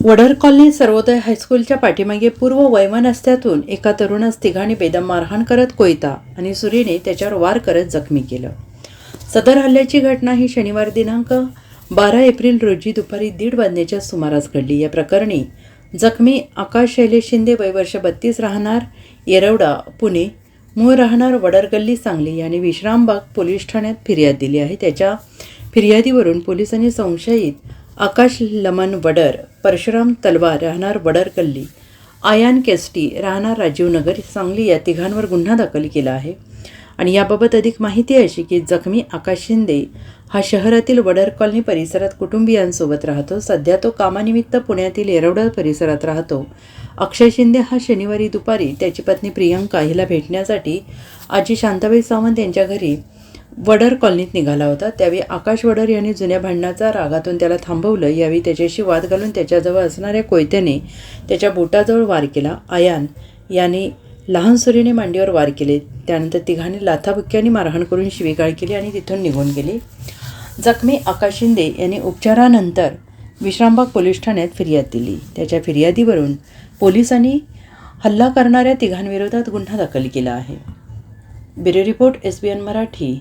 Vadar colony Sarvodaya हायस्कूलच्या पाठीमागे पूर्व वैमनस्त्यातून एका तरुणास तिघांनी बेदम मारहाण करत कोयता आणि सुरीने त्याच्यावर वार करत जखमी केलं. सदर हल्ल्याची घटना ही शनिवार दिनांक बारा एप्रिल रोजी दुपारी दीड वाजण्याच्या सुमारास घडली. या प्रकरणी जखमी आकाश शैलेश शिंदे वयवर्ष बत्तीस राहणार येरवडा पुणे मूळ राहणार वडरगल्ली सांगली यांनी विश्रामबाग पोलीस ठाण्यात फिर्याद दिली आहे. त्याच्या फिर्यादीवरून पोलिसांनी संशयित आकाश लमन वडर परशुराम तलवार राहणार वडरकल्ली. आयान केस्टी राहणार राजीवनगर सांगली या तिघांवर गुन्हा दाखल केला आहे. आणि याबाबत अधिक माहिती अशी की जखमी आकाश शिंदे हा शहरातील वडर कॉलनी परिसरात कुटुंबियांसोबत राहतो. सध्या तो कामानिमित्त पुण्यातील येरवडा परिसरात राहतो. अक्षय शिंदे हा शनिवारी दुपारी त्याची पत्नी प्रियंका हिला भेटण्यासाठी आजी शांताबाई सावंत यांच्या घरी वडर कॉलनीत निघाला होता. त्यावेळी आकाश वडर यांनी जुन्या भांडणाचा रागातून त्याला थांबवलं. यावेळी त्याच्याशी वाद घालून त्याच्याजवळ असणाऱ्या कोयत्याने त्याच्या बोटाजवळ वार केला. आयान याने लहान सुरीने मांडीवर वार केले. त्यानंतर तिघांनी लाथाबुक्क्यांनी मारहाण करून शिवीगाळ केली आणि तिथून निघून गेली. जखमी आकाश शिंदे यांनी उपचारानंतर विश्रामबाग पोलीस ठाण्यात फिर्याद दिली. त्याच्या फिर्यादीवरून पोलिसांनी हल्ला करणाऱ्या तिघांविरोधात गुन्हा दाखल केला आहे. Bureau report S B N Marathi.